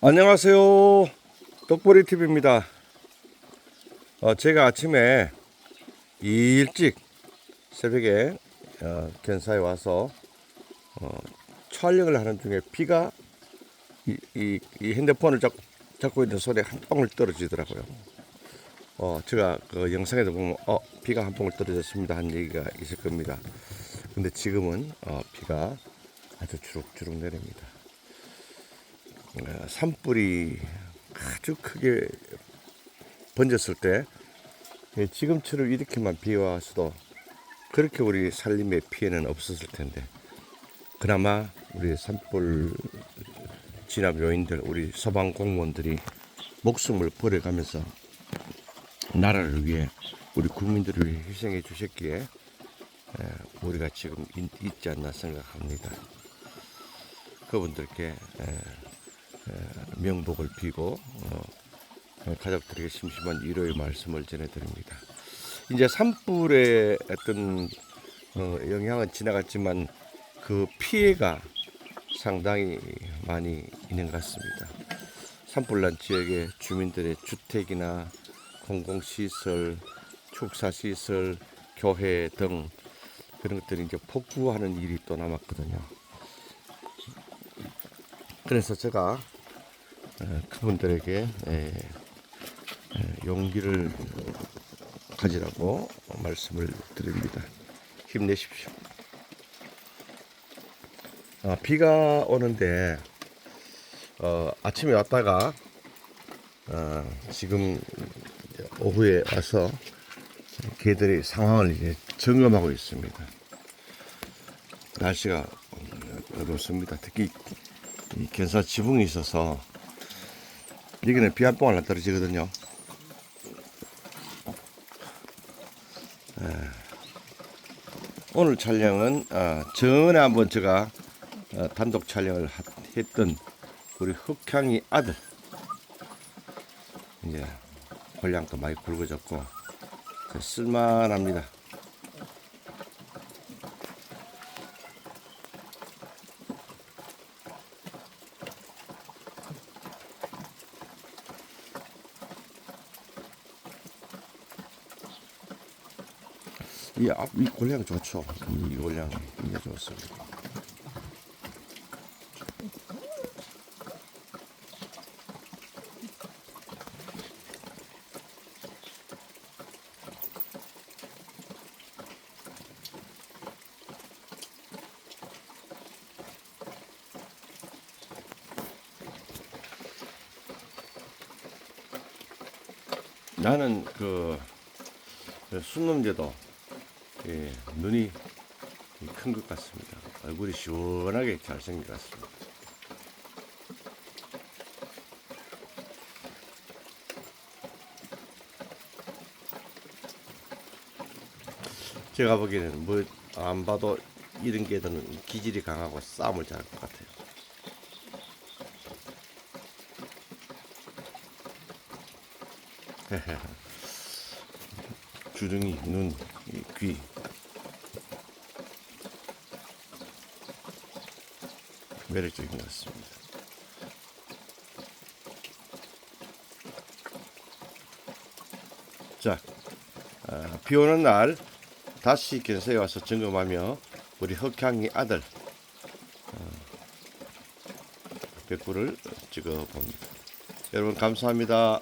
안녕하세요. 떡보리 TV입니다. 어, 제가 아침에 일찍 새벽에 어, 견사에 와서 어, 촬영을 하는 중에 비가 이, 이, 이 핸드폰을 잡, 잡고 있는 손에 한 방울 떨어지더라고요. 어, 제가 그 영상에도 보면 어, 비가 한 방울 떨어졌습니다 한 얘기가 있을 겁니다. 근데 지금은 어, 비가 아주 주룩주룩 내립니다. 어, 산불이 아주 크게 번졌을 때 예, 지금처럼 이렇게만 비 와서도 그렇게 우리 살림에 피해는 없었을 텐데 그나마 우리 산불 진압 요인들 우리 소방 공무원들이 목숨을 버려가면서 나라를 위해 우리 국민들을 희생해 주셨기에 에, 우리가 지금 있- 있지 않나 생각합니다. 그분들께 명복을 비고 어, 어, 가족들에게 심심한 위로의 말씀을 전해드립니다. 이제 산불의 어떤 어, 영향은 지나갔지만 그 피해가 상당히 많이 있는 것 같습니다. 산불난 지역의 주민들의 주택이나 공공시설, 축사시설, 교회 등 그런 것들이 이제 폭주하는 일이 또 남았거든요. 그래서 제가 어, 그분들에게 용기를 가지라고 말씀을 드립니다. 힘내십시오. 아, 비가 오는데 어, 아침에 왔다가 어, 지금 오후에 와서 개들이 상황을 이제 점검하고 있습니다. 날씨가 어둡습니다. 특히 이 견사 지붕이 있어서 여기는 비한 방울 안 떨어지거든요. 에, 오늘 촬영은 어, 전에 한번 제가 어, 단독 촬영을 하- 했던 우리 흑향이 아들 이제 분량도 많이 굵어졌고 이제 쓸만합니다. 이, 앞, 이 골량 좋죠. 이 골량 이게 좋습니다. 나는 그, 그 순놈제도 예, 눈이 큰 것 같습니다. 얼굴이 시원하게 잘생긴 것 같습니다. 제가 보기에는 뭐 안 봐도 이런 개들은 기질이 강하고 싸움을 잘할 것 같아요. 주둥이, 눈, 이 귀. 매력적인 것 같습니다. 자, 아, 비 오는 날 다시 견서에 와서 점검하며 우리 흑향이 아들 어, 백구를 찍어 봅니다. 여러분 감사합니다.